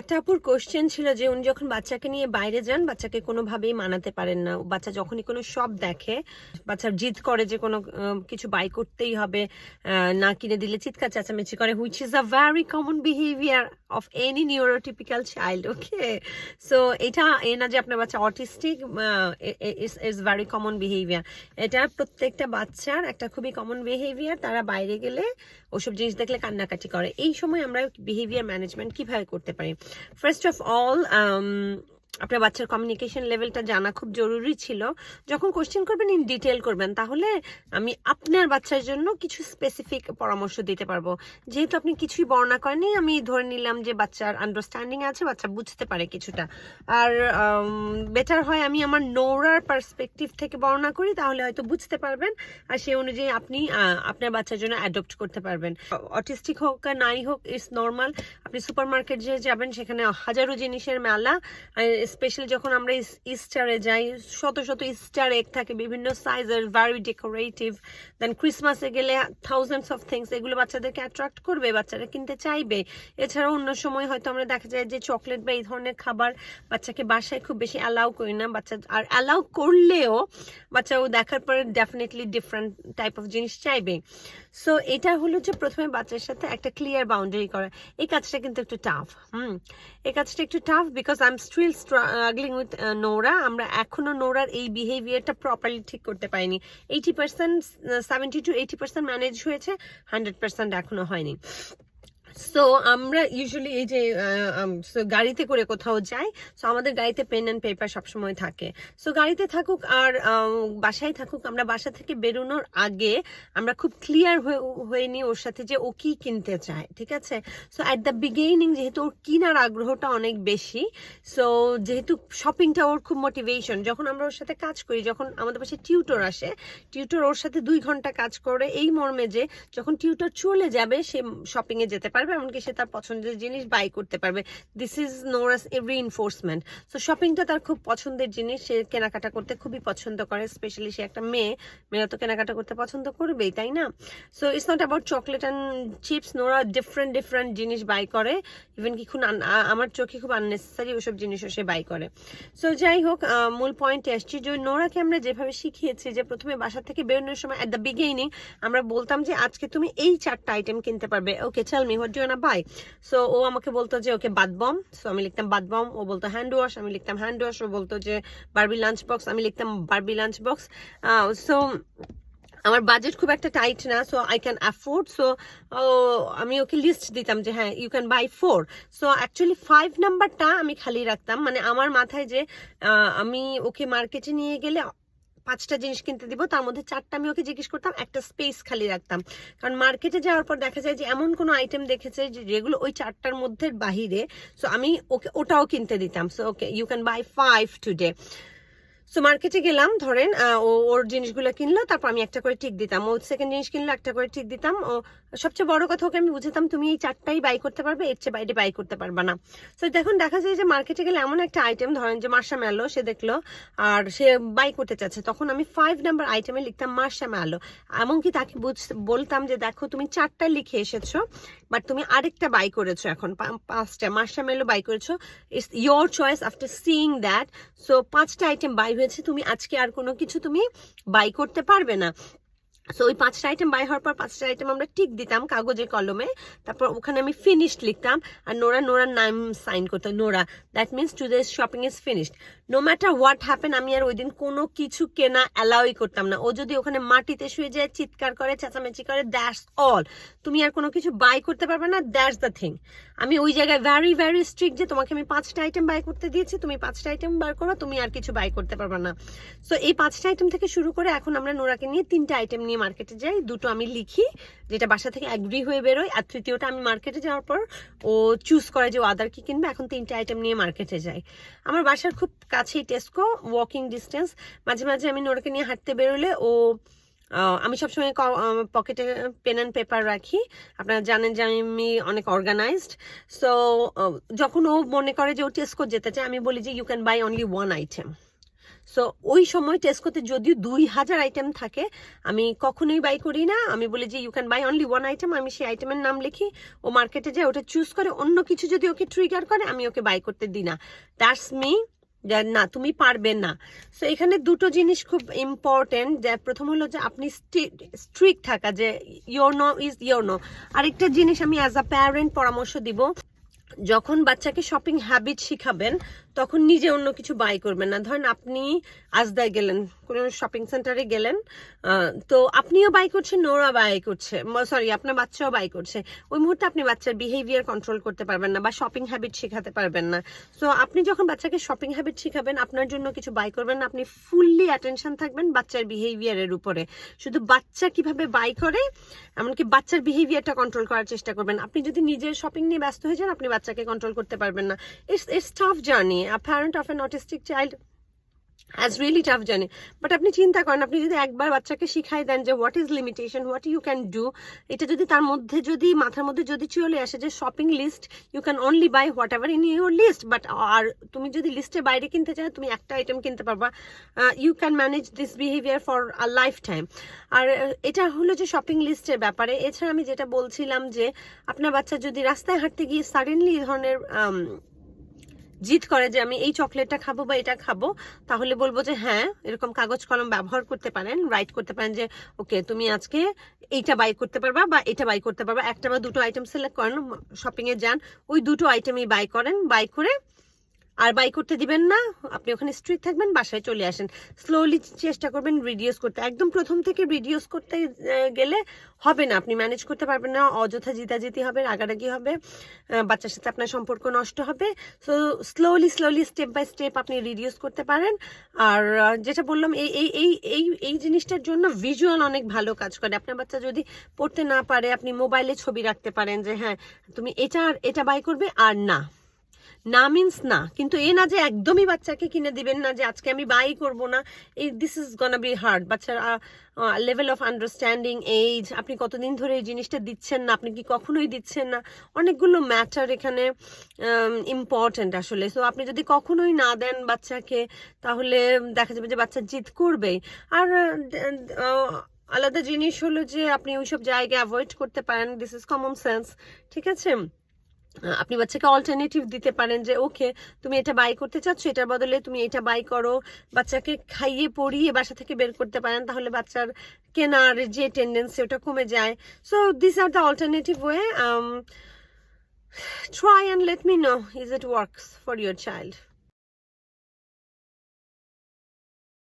একটা আপুর কোশ্চেন ছিল যে উনি যখন বাচ্চাকে নিয়ে বাইরে যান, বাচ্চাকে কোনোভাবেই মানাতে পারেন না। বাচ্চা যখনই কোনো সব দেখে, বাচ্চার জিদ করে যে কোনো কিছু বাই করতেই হবে না কিনে দিলে চিৎকার চেঁচামেচি করে which is a very common behaviour of any neurotypical child okay so এটা এ না যে আপনার বাচ্চা autistic is very common behaviour এটা প্রত্যেকটা বাচ্চার একটা খুবই কমন বিহেভিয়ার তারা বাইরে গেলে ওসব জিনিস দেখলে কান্নাকাটি করে। এই সময় আমরা বিহেভিয়ার ম্যানেজমেন্ট কীভাবে করতে পারি? ফার্স্ট অফ অল আপনার বাচ্চার কমিউনিকেশন লেভেলটা জানা খুব জরুরি ছিল। যখন কোশ্চেন করবেন ইন ডিটেল করবেন, তাহলে আমি আপনার বাচ্চার জন্য কিছু স্পেসিফিক পরামর্শ দিতে পারব। যেহেতু আপনি কিছুই বর্ণনা করেনি আমি ধরে নিলাম যে বাচ্চার আন্ডারস্ট্যান্ডিং আছে, বাচ্চা বুঝতে পারে কিছুটা। আর বেটার হয় আমি আমার নোরার পার্সপেক্টিভ থেকে বর্ণনা করি, তাহলে হয়তো বুঝতে পারবেন। আর সেই অনুযায়ী আপনি আপনার বাচ্চার জন্য অ্যাডপ্ট করতে পারবেন। অটিস্টিক হোক আর নাই হোক ইটস নর্মাল আপনি সুপার মার্কেট যে যাবেন, সেখানে হাজারো জিনিসের মেলা স্পেশালি যখন আমরা ইস্টারে যাই, শত শত ইস্টার এগ থাকে, বিভিন্ন সাইজের ভ্যারি ডেকোরেটিভ দেন ক্রিসমাসে গেলে থাউজেন্ডস অফ থিংস এগুলো বাচ্চাদেরকে অ্যাট্রাক্ট করবে, বাচ্চারা কিনতে চাইবে। এছাড়াও অন্য সময় হয়তো আমরা দেখা যায় যে চকলেট বা এই ধরনের খাবার বাচ্চাকে বাসায় খুব বেশি অ্যালাউ করি না। বাচ্চা, আর অ্যালাউ করলেও বাচ্চা ও দেখার পরে ডেফিনেটলি ডিফারেন্ট টাইপ অফ জিনিস চাইবে। সো এটা হলো যে প্রথমে বাচ্চার সাথে একটা ক্লিয়ার বাউন্ডারি করা। এই কাজটা কিন্তু একটু টাফ হুম? এই কাজটা একটু tough because I am still struggling with Nora আমরা এখনও নোরার এই বিহেভিয়ারটা প্রপারলি ঠিক করতে পারিনি। Eighty percent seventy to eighty percent manage হয়েছে হান্ড্রেড পার্সেন্ট এখনও হয়নি। সো আমরা ইউজুয়ালি এই যে গাড়িতে করে কোথাও যাই সো আমাদের গাড়িতে পেন অ্যান্ড পেপার সবসময় থাকে। সো গাড়িতে থাকুক আর বাসায় থাকুক, আমরা বাসা থেকে বেরোনোর আগে আমরা খুব ক্লিয়ার হয়ে নিই ওর সাথে যে ও কি কিনতে চায়, ঠিক আছে? সো অ্যাট দ্য বিগেইনিং যেহেতু ওর কেনার আগ্রহটা অনেক বেশি সো যেহেতু শপিংটা ওর খুব মোটিভেশন যখন আমরা ওর সাথে কাজ করি, যখন আমাদের পাশে টিউটর আসে টিউটর ওর সাথে দুই ঘণ্টা কাজ করে, এই মর্মে যে যখন টিউটর চলে যাবে, সে শপিংয়ে যেতে পারবে। এমনকি সে তার পছন্দের জিনিস বাই করতে পারবে। This is nor us reinforcement so শপিংটা তার খুব পছন্দের জিনিস। সে কেনাকাটা করতে খুবই পছন্দ করে স্পেশালি সে একটা মেয়ে। মেয়েরা তো কেনাকাটা করতে পছন্দ করবেই, তাই না? So it's not about chocolate and chips Nora different different জিনিস বাই করে। ইভেন কি খুব আমার চোখে খুব আননেসেসারি ওসব জিনিসও সে বাই করে। সো যাই হোক মূল পয়েন্টে আসছি যে নোরাকে আমরা যেভাবে শিখিয়েছি যে প্রথমে বাসা থেকে বেরোনোর সময় অ্যাট দ্য বিগেইনিং আমরা বলতাম যে আজকে তুমি এই চারটা আইটেম কিনতে পারবে। ওকে চাল me what do buy so ও আমাকে বলতো যে, ওকে, বাদ বম। সো আমি লিখতাম, বাদ বম। ও বলতো, হ্যান্ড ওয়াশ। আমি লিখতাম, হ্যান্ড ওয়াশ। ও বলতো যে, বারবি লাঞ্চ বক্স। আমি লিখতাম, বারবি লাঞ্চ বক্স। সো আমার বাজেট খুব একটা টাইট না so I can afford so আমি ওকে লিস্ট দিতাম যে হ্যাঁ you can buy four so actually five নাম্বারটা আমি খালি রাখতাম। মানে আমার মাথায় যে আমি ওকে মার্কেটে নিয়ে গেলে পাঁচটা জিনিস কিনতে দিব, তার মধ্যে চারটা আমি ওকে জিজ্ঞেস করতাম, একটা স্পেস খালি রাখতাম। কারণ মার্কেটে যাওয়ার পর দেখা যায় যে এমন কোনো আইটেম দেখেছে যেগুলো ওই চারটার মধ্যে বাহিরে সো আমি ওকে ওটাও কিনতে দিতাম। So okay you can buy five today so মার্কেটে গেলাম, ধরেন ও, ওর জিনিসগুলো কিনলো, তারপর আমি একটা করে টিক দিতাম। ও সেকেন্ড জিনিস কিনলো, একটা করে টিক দিতাম। ও, সবচেয়ে বড় কথা ওকে আমি বুঝাতাম, তুমি এই চারটাই বাই করতে পারবে, এর চেয়ে বাইরে বাই করতে পারবে না। সো দেখুন, দেখা যায় যে মার্কেটে গেলে এমন একটা আইটেম ধরেন যে মার্শা ম্যালো সে দেখল, আর সে বাই করতে চাচ্ছে, তখন আমি ফাইভ নাম্বার আইটেমে লিখতাম মার্শা ম্যালো এমনকি তাকে বুঝ- বলতাম যে, দেখো, তুমি চারটা লিখে এসেছ বাট তুমি আরেকটা বাই করেছ এখন পাঁচটা মার্শা মেলো বাই করেছ। It's your choice after seeing that so পাঁচটা আইটেম বাই হয়েছে তুমি আজকে আর কোনো কিছু তুমি বাই করতে পারবে না। সো ওই পাঁচটা আইটেম বাই হওয়ার পর পাঁচটা আইটেম আমরা টিক দিতাম কাগজে কলমে তারপর ওখানে আমি ফিনিশড লিখতাম। আর নোরা, নোরার নাম সাইন করতাম Nora. That means today shopping is finished no matter what happen আমি আর ওই দিন কোনো কিছু কেনা অ্যালাউই করতাম না। ও যদি ওখানে মাটিতে শুয়ে যায়, চিৎকার করে, চেঁচামেচি করে দ্যাটস অল তুমি আর কোনো কিছু বাই করতে পারবে না দ্যাটস দ্য থিং আমি ওই জায়গায় ভ্যারি ভ্যারি স্ট্রিক্ট যে তোমাকে আমি পাঁচটা আইটেম বাই করতে দিয়েছি, তুমি পাঁচটা আইটেম বার করো, তুমি আর কিছু বাই করতে পারবে না। সো এই পাঁচটা আইটেম থেকে শুরু করে এখন আমরা নোরাকে নিয়ে তিনটা আইটেম নিয়ে মার্কেটে যাই, দুটো আমি লিখি, যেটা বাসা থেকে অ্যাগ্রি হয়ে বেরোয়, আর তৃতীয়টা আমি মার্কেটে যাওয়ার পর ও চুজ করে যে ও আদার কি কিনবে, এখন তিনটে আইটেম নিয়ে মার্কেটে যাই। আমার বাসার খুব কাছেই টেস্কো ওয়াকিং ডিস্টেন্স মাঝে মাঝে আমি নোরাকে নিয়ে হাঁটতে বেরোলে ও আমি সবসময় পকেটে পেন অ্যান্ড পেপার রাখি। আপনারা জানেন যে আমি অনেক অর্গানাইজড সো যখন ও মনে করে যে ও টেস্কো যেতে চায়, আমি বলি যে you can buy only one item so ওই সময় টেস্কোতে যদিও দুই হাজার আইটেম থাকে, আমি কখনোই বাই করি না। আমি বলি যে you can buy only one item আমি সেই আইটেমের নাম লিখি। ও মার্কেটে যায়, ওটা চুজ করে, অন্য কিছু যদি ওকে ট্রিগার করে, আমি ওকে বাই করতে দিই না। দ্যাটস মি না, তুমি পারবে না। সো এখানে দুটো জিনিস খুব ইম্পর্টেন্ট যে, প্রথম হলো যে, আপনি স্ট্রিক্ট থাকা, যে your no is your no আরেকটা জিনিস আমি অ্যাজ আ প্যারেন্ট পরামর্শ দিব, যখন বাচ্চাকে শপিং হ্যাবিট শিখাবেন তখন নিজে অন্য কিছু বাই করবেন না। ধরেন আপনি আজদায় গেলেন, কোনো শপিং সেন্টারে গেলেন তো আপনিও বাই করছেন নোরা বাই করছে। সরি আপনার বাচ্চাও বাই করছে। ওই মুহূর্তে আপনি বাচ্চার বিহেভিয়ার কন্ট্রোল করতে পারবেন না বা শপিং হ্যাবিট শেখাতে পারবেন না। সো আপনি যখন বাচ্চাকে শপিং হ্যাবিট শেখাবেন, আপনার জন্য কিছু বাই করবেন না, আপনি ফুললি অ্যাটেনশন থাকবেন বাচ্চার বিহেভিয়ারের উপরে। শুধু বাচ্চা কীভাবে বাই করে, এমনকি বাচ্চার বিহেভিয়ারটা কন্ট্রোল করার চেষ্টা করবেন। আপনি যদি নিজের শপিং নিয়ে ব্যস্ত হয়ে যান, আপনি বাচ্চাকে কন্ট্রোল করতে পারবেন না। It's it's tough journey a parent of an autistic child has really tough journey but আপনি চিন্তা করেন, আপনি যদি একবার বাচ্চাকে শিখাই দেন যে what is limitation what you can do এটা যদি তার মধ্যে যদি, মাথার মধ্যে যদি চলে আসে যে shopping list you can only buy whatever in your list but আর তুমি যদি লিস্টের বাইরে কিনতে চাও, তুমি একটা আইটেম কিনতে পারবা। You can manage this behaviour for a life time আর এটা হলো যে শপিং লিস্টের ব্যাপারে। এছাড়া আমি যেটা বলছিলাম যে, আপনার বাচ্চা যদি রাস্তায় হাঁটতে গিয়ে সাডেনলি এই ধরনের জিদ করে যে আমি এই চকলেটটা খাব বা এটা খাব, তাহলে বলব যে হ্যাঁ এরকম কাগজ কলম ব্যবহার করতে পারেন রাইট করতে পারেন যে, ওকে, তুমি আজকে এইটা বাই করতে পারবা বা এটা বাই করতে পারবা। একটা বা দুটো আইটেম সিলেক্ট করেন শপিং এ যান, ওই দুটো আইটেমই বাই করেন বাই করে আর বাই করতে দিবেন না। আপনি ওখানে স্ট্রিক্ট থাকবেন, বাসায় চলে আসেন। স্লোলি চেষ্টা করবেন রিডিউস করতে। একদম প্রথম থেকে রিডিউস করতে গেলে হবে না। আপনি ম্যানেজ করতে পারবেন না। অযথা জিতাজিতি হবে, রাগারাগি হবে বাচ্চার সাথে আপনার সম্পর্ক নষ্ট হবে। So slowly slowly step by step আপনি রিডিউস করতে পারেন। আর যেটা বললাম, এই এই এই এই এই জিনিসটার জন্য ভিজুয়াল অনেক ভালো কাজ করে। আপনার বাচ্চা যদি পড়তে না পারে, আপনি মোবাইলে ছবি রাখতে পারেন যে হ্যাঁ তুমি এটা আর এটা বাই করবে আর না। না মিন্স না। কিন্তু এ না যে একদমই বাচ্চাকে কিনে দিবেন না যে আজকে আমি বাই করব না এই this is gonna be hard বাচ্চার লেভেল অফ আন্ডারস্ট্যান্ডিং এইজ আপনি কতদিন ধরে এই জিনিসটা দিচ্ছেন না, আপনি কি কখনোই দিচ্ছেন না। অনেকগুলো ম্যাটার এখানে ইম্পর্ট্যান্ট আসলে। সো আপনি যদি কখনোই না দেন বাচ্চাকে, তাহলে দেখা যাবে যে বাচ্চা জিদ করবেই। আর আলাদা জিনিস হলো যে আপনি ওইসব জায়গায় অ্যাভয়েড করতে পারেন। দিস ইজ কমন সেন্স ঠিক আছে? আপনি বাচ্চাকে অল্টারনেটিভ দিতে পারেন যে, ওকে, তুমি এটা বাই করতে চাচ্ছ, এটার বদলে তুমি এটা বাই করো। বাচ্চাকে খাইয়ে পড়িয়ে বাসা থেকে বের করতে পারেন, তাহলে বাচ্চার কেনার যে টেন্ডেন্সি ওটা কমে যায়। So this are the alternative way try and let me know is it works for your child